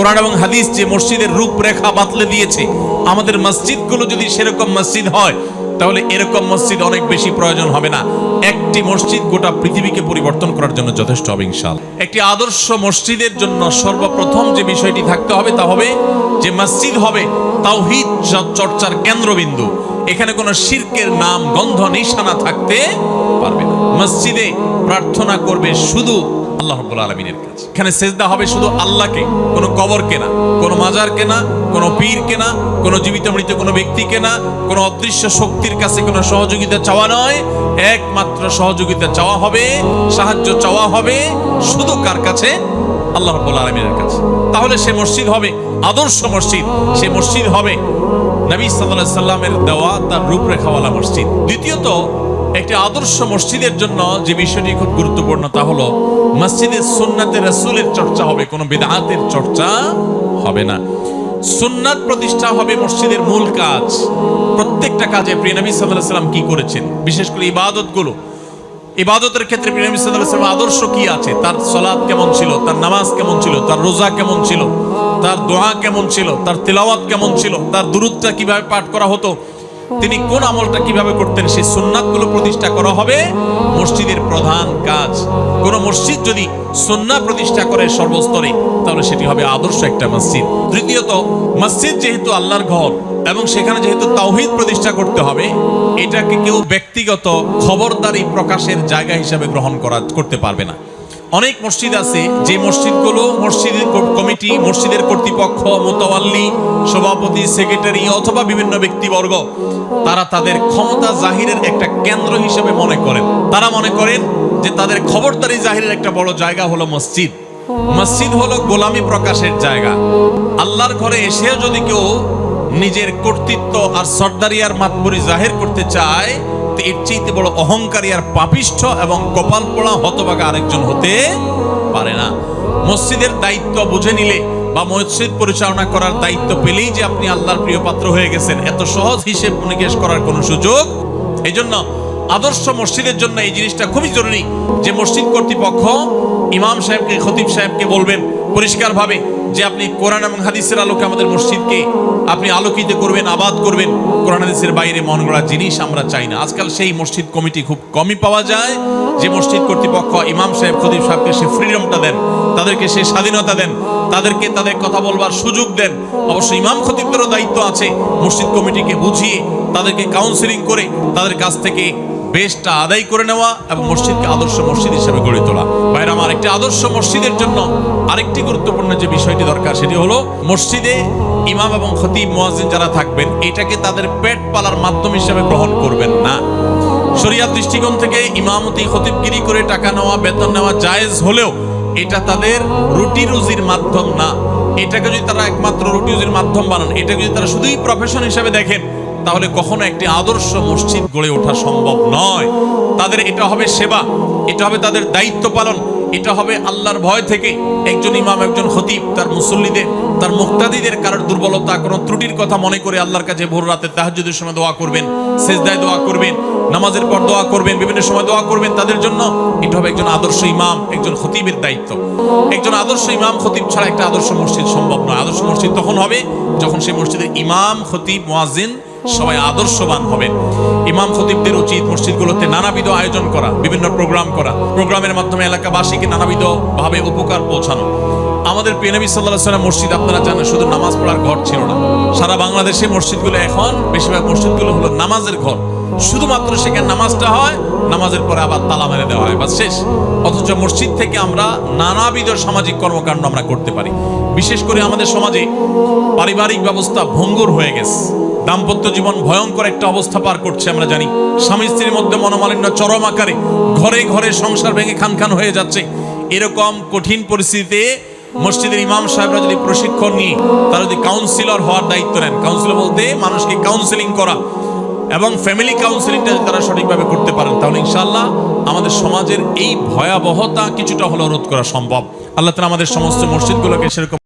কোরআন এবং হাদিস যে মসজিদের রূপরেখা বাতলে দিয়েছে, আমাদের মসজিদগুলো যদি সেরকম মসজিদ হয়, তাহলে এরকম মসজিদ অনেক বেশি প্রয়োজন হবে না। একটি মসজিদ গোটা পৃথিবীকে পরিবর্তন করার জন্য যথেষ্ট হবে ইনশাল একটি আদর্শ মসজিদের জন্য সর্বপ্রথম যে বিষয়টি থাকতে হবে তা হবে, যে মসজিদ হবে তাওহিদ চর্চার কেন্দ্রবিন্দু। এখানে কোনো শিরকের নাম, গন্ধ, নিশানা থাকতে পারবে না। মসজিদে প্রার্থনা করবে শুধু আল্লাহ রাব্বুল আলামিনের কাছে। এখানে সেজদা হবে শুধু আল্লাহকে, কোনো কবর কেনা কোনো মাজার কেনা কোনো পীর কেনা কোনো জীবিত মৃত কোনো ব্যক্তি কেনা কোনো অদৃশ্য শক্তির কাছে কোনো সহযোগিতা চাওয়া নয়। একমাত্র সহযোগিতা চাওয়া হবে, সাহায্য চাওয়া হবে শুধু কার কাছে? আল্লাহ রাব্বুল আলামিনের কাছে। তাহলে সে মসজিদ হবে আদর্শ মসজিদ। সে মসজিদ হবে নবী আলাইহি সাল্লামের দেওয়া তার রূপরেখাওয়ালা মসজিদ। দ্বিতীয়ত একটি আদর্শ মসজিদের জন্য যে বিষয়টি খুব গুরুত্বপূর্ণ তা হলো, মসজিদে সুন্নাতে রাসূলের চর্চা হবে, কোনো বিদআতের চর্চা হবে না। সুন্নাত প্রতিষ্ঠা হবে মসজিদের মূল কাজ। প্রত্যেকটা কাজে প্রিয় নবী সাল্লাল্লাহু আলাইহি সাল্লাম কি করেছেন? বিশেষ করে ইবাদতগুলো। ইবাদতের ক্ষেত্রে প্রিয় নবী সাল্লাল্লাহু আলাইহি সাল্লাম আদর্শ কি আছে? তার সালাত কেমন ছিল? তার নামাজ কেমন ছিল? তার রোজা কেমন ছিল? তার দোয়া কেমন ছিল? তার তেলাওয়াত কেমন ছিল? তার দুরুদটা কীভাবে পাঠ করা হতো? তিনি কোন আমলটা কীভাবে করতেন, সেই সুন্নাতগুলো প্রতিষ্ঠা করা হবে মসজিদের প্রধান কাজ। কোন মসজিদ যদি সুন্নাহ প্রতিষ্ঠা করে সর্বস্তরে, তাহলে সেটি হবে আদর্শ একটা মসজিদ। তৃতীয়ত, মসজিদ যেহেতু আল্লাহর ঘর এবং সেখানে যেহেতু তাওহিদ প্রতিষ্ঠা করতে হবে, এটাকে কেউ ব্যক্তিগত খবরদারি প্রকাশের জায়গা হিসাবে গ্রহণ করা, করতে পারবে না। অনেক মসজিদ আছে, যে মসজিদগুলো মসজিদের কমিটি, মসজিদের কর্তৃপক্ষ মোতাওয়াল্লি সভাপতি, সেক্রেটারি অথবা বিভিন্ন ব্যক্তিবর্গ, তারা তাদের ক্ষমতা জাহিরের একটা কেন্দ্র হিসেবে মনে করেন। তারা মনে করেন যে তাদের খবরদারি জাহিরের একটা বড় জায়গা হলো মসজিদ। মসজিদ হলো গোলামি প্রকাশের জায়গা। আল্লাহর ঘরে এসেও যদি কেউ নিজের কর্তৃত্ব আর সর্দারিয়ার মাতবরি জাহির করতে চায় এর চাইতে বড় অহংকারী আর পাপিষ্ঠ এবং কপাল পোড়া হতবাগা আরেকজন হতে পারে না। মসজিদের দায়িত্ব বুঝে নিলে বা মসজিদ পরিচালনা করার দায়িত্ব পেলেই যে আপনি আল্লাহর প্রিয় পাত্র হয়ে গেছেন, এত সহজ হিসেব নিকেশ করার কোনো সুযোগ? এই জন্য আদর্শ মসজিদের জন্য এই জিনিসটা খুবই জরুরি যে মসজিদ কর্তৃপক্ষ ইমাম সাহেবকে, খতিব সাহেবকে বলবেন, পরিষ্কারভাবে যে আপনি কোরআন এবং হাদিসের আলোকে আমাদের মসজিদকে আপনি আলোকিত করবেন, আবাদ করবেন। কোরআন হাদিসের বাইরে মন গড়া জিনিস আমরা চাই না। আজকাল সেই মসজিদ কমিটি খুব কমই পাওয়া যায়। যে মসজিদ কর্তৃপক্ষ ইমাম সাহেব, খতিব সাহেবকে সে ফ্রিডমটা দেন, তাদেরকে সে স্বাধীনতা দেন, তাদেরকে তাদের কথা বলবার সুযোগ দেন। অবশ্য ইমাম খতিবদেরও দায়িত্ব আছে মসজিদ কমিটিকে বুঝিয়ে, তাদেরকে কাউন্সিলিং করে, তাদের কাছ থেকে বেশটা আদায় করে নেওয়া এবং মসজিদকে আদর্শ মসজিদ হিসেবে গড়ে তোলা। বাইরে আমার একটি আদর্শ মসজিদের জন্য আরেকটি গুরুত্বপূর্ণ যে বিষয়টি দরকার, সেটি হলো মসজিদে ইমাম এবং খতিব মুয়াজ্জিন যারা থাকবেন, এটাকে তাদের পেট পালার মাধ্যম হিসেবে গ্রহণ করবেন না। শরিয়ার দৃষ্টিকোণ থেকে ইমামতি খতিবগিরি করে টাকা নেওয়া, বেতন নেওয়া জায়েজ হলেও এটা তাদের রুটি রুজির মাধ্যম না। এটাকে যদি তারা একমাত্র রুটি রুজির মাধ্যম বানান, এটাকে যদি তারা শুধুই প্রফেশন হিসেবে দেখেন তাহলে কখনো একটি আদর্শ মসজিদ গড়ে ওঠা সম্ভব নয়। তাদের এটা হবে সেবা, এটা হবে তাদের দায়িত্ব পালন, এটা হবে আল্লাহর ভয় থেকে একজন ইমাম, একজন খতিব, তার মুসল্লিদের, তার মুক্তাদিদের কারোর দুর্বলতা কোনো ত্রুটির কথা মনে করে আল্লাহর কাছে ভোর রাতে তাহাজ্জুদের সময় দোয়া করবেন, সেজদায় দোয়া করবেন, নামাজের পর দোয়া করবেন, বিভিন্ন সময় দোয়া করবেন, তাদের জন্য এটা হবে একজন আদর্শ ইমাম, একজন খতিবের দায়িত্ব। একজন আদর্শ ইমাম, খতিব ছাড়া একটা আদর্শ মসজিদ সম্ভব নয়। আদর্শ মসজিদ তখন হবে যখন সেই মসজিদের ইমাম, খতিব, মুয়াজ্জিন সবাই আদর্শবান হবেন ইমাম খতিবদের উচিত মসজিদগুলোতে নানাবিধ আয়োজন করা, বিভিন্ন প্রোগ্রাম করা, প্রোগ্রামের মাধ্যমে এলাকাবাসীকে নানাবিধ ভাবে উপকার পৌঁছানো। আমাদের পিএনবি সাল্লাহ সাল্লাম মসজিদ, আপনারা জানেন, শুধু নামাজ পড়ার ঘর ছিল না। সারা বাংলাদেশে মসজিদগুলো এখন, বেশিরভাগ মসজিদগুলো হলো নামাজের ঘর। শুধুমাত্র সেখানে নামাজটা হয়, নামাজের পরে আবার তালা মেরে দেওয়া হয় বা শেষ। অথচ মসজিদ থেকে আমরা নানাবিধ সামাজিক কর্মকাণ্ড আমরা করতে পারি। বিশেষ করে আমাদের সমাজে পারিবারিক ব্যবস্থা ভঙ্গুর হয়ে গেছে। দাম্পত্য জীবন ভয়ঙ্কর একটা অবস্থা পার করছে, আমরা জানি। স্বামী স্ত্রীর মধ্যে মনোমালিন্য চরম আকারে, ঘরে ঘরে সংসার ভেঙে খান খান হয়ে যাচ্ছে। এরকম কঠিন পরিস্থিতিতে মসজিদের ইমাম সাহেবরা যদি প্রশিক্ষণ নিয়ে, তারা যদি কাউন্সিলর হওয়ার দায়িত্ব নেন কাউন্সিলর বলতে মানুষকে কাউন্সিলিং করা এবং ফ্যামিলি কাউন্সিলিংটা যদি তারা সঠিকভাবে করতে পারেন, তাহলে ইনশাআল্লাহ আমাদের সমাজের এই ভয়াবহতা কিছুটা হলেও রোধ করা সম্ভব। আল্লাহ তালা আমাদের সমস্ত মসজিদগুলোকে সেরকম